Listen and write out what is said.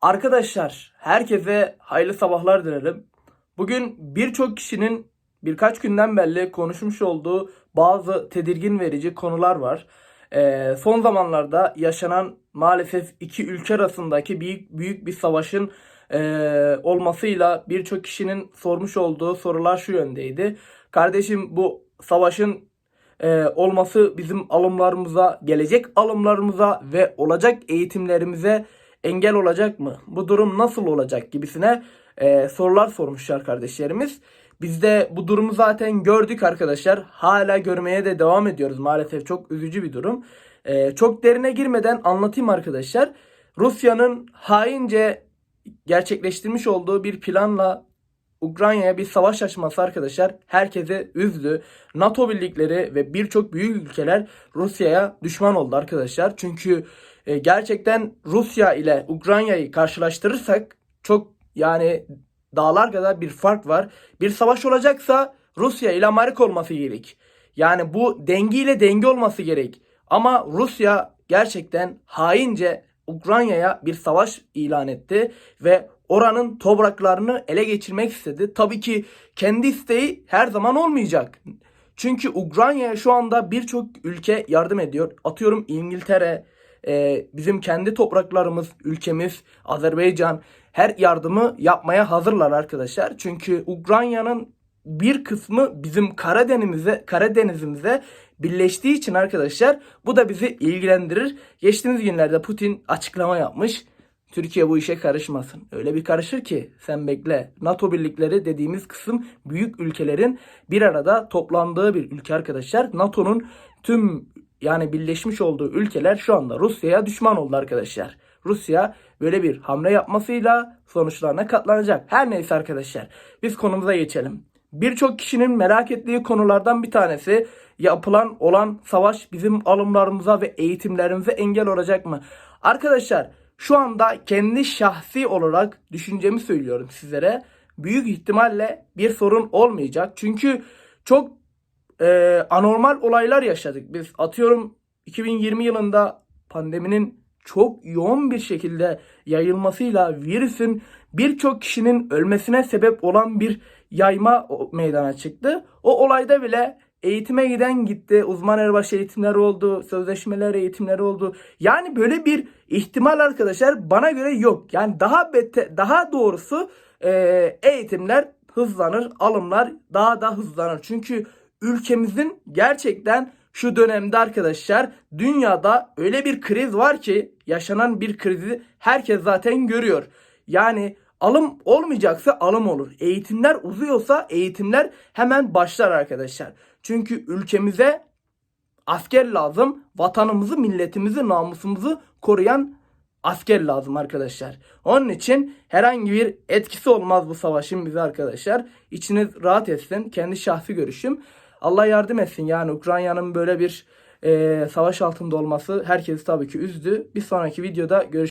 Arkadaşlar herkese hayırlı sabahlar dilerim. Bugün birçok kişinin birkaç günden beri konuşmuş olduğu bazı tedirgin verici konular var. Ee, son zamanlarda yaşanan maalesef iki ülke arasındaki büyük, büyük bir savaşın ee, olmasıyla birçok kişinin sormuş olduğu sorular şu yöndeydi. Kardeşim bu savaşın ee, olması bizim alımlarımıza, gelecek alımlarımıza ve olacak eğitimlerimize engel olacak mı? Bu durum nasıl olacak gibisine e, sorular sormuşlar kardeşlerimiz. Biz de bu durumu zaten gördük arkadaşlar. Hala görmeye de devam ediyoruz. Maalesef çok üzücü bir durum. E, çok derine girmeden anlatayım arkadaşlar. Rusya'nın haince gerçekleştirmiş olduğu bir planla Ukrayna'ya bir savaş açması arkadaşlar herkese üzdü. NATO birlikleri ve birçok büyük ülkeler Rusya'ya düşman oldu arkadaşlar. Çünkü e, gerçekten Rusya ile Ukrayna'yı karşılaştırırsak çok yani dağlar kadar bir fark var. Bir savaş olacaksa Rusya ile Amerika olması gerek. Yani bu dengiyle denge olması gerek. Ama Rusya gerçekten haince Ukrayna'ya bir savaş ilan etti ve oranın topraklarını ele geçirmek istedi. Tabii ki kendi isteği her zaman olmayacak. Çünkü Ukrayna'ya şu anda birçok ülke yardım ediyor. Atıyorum İngiltere, e, bizim kendi topraklarımız, ülkemiz, Azerbaycan her yardımı yapmaya hazırlar arkadaşlar. Çünkü Ukrayna'nın bir kısmı bizim Karadeniz'e Karadenizimize birleştiği için arkadaşlar bu da bizi ilgilendirir. Geçtiğimiz günlerde Putin açıklama yapmış. Türkiye bu işe karışmasın. Öyle bir karışır ki sen bekle. NATO birlikleri dediğimiz kısım büyük ülkelerin bir arada toplandığı bir ülke arkadaşlar. NATO'nun tüm yani birleşmiş olduğu ülkeler şu anda Rusya'ya düşman oldu arkadaşlar. Rusya böyle bir hamle yapmasıyla sonuçlarına katlanacak. Her neyse arkadaşlar biz konumuza geçelim. Birçok kişinin merak ettiği konulardan bir tanesi yapılan olan savaş bizim alımlarımıza ve eğitimlerimize engel olacak mı? Arkadaşlar şu anda kendi şahsi olarak düşüncemi söylüyorum sizlere. Büyük ihtimalle bir sorun olmayacak. Çünkü çok e, anormal olaylar yaşadık. Biz atıyorum 2020 yılında pandeminin çok yoğun bir şekilde yayılmasıyla virüsün birçok kişinin ölmesine sebep olan bir yayma meydana çıktı. O olayda bile eğitime giden gitti. Uzman erbaşı eğitimleri oldu. Sözleşmeler eğitimleri oldu. Yani böyle bir ihtimal arkadaşlar bana göre yok. Yani daha bete, daha doğrusu e, eğitimler hızlanır. Alımlar daha da hızlanır. Çünkü ülkemizin gerçekten şu dönemde arkadaşlar dünyada öyle bir kriz var ki yaşanan bir krizi herkes zaten görüyor. Yani alım olmayacaksa alım olur. Eğitimler uzuyorsa eğitimler hemen başlar arkadaşlar. Çünkü ülkemize asker lazım. Vatanımızı, milletimizi, namusumuzu koruyan asker lazım arkadaşlar. Onun için herhangi bir etkisi olmaz bu savaşın bize arkadaşlar. İçiniz rahat etsin. Kendi şahsi görüşüm. Allah yardım etsin. Yani Ukrayna'nın böyle bir e, savaş altında olması herkesi tabii ki üzdü. Bir sonraki videoda görüşürüz.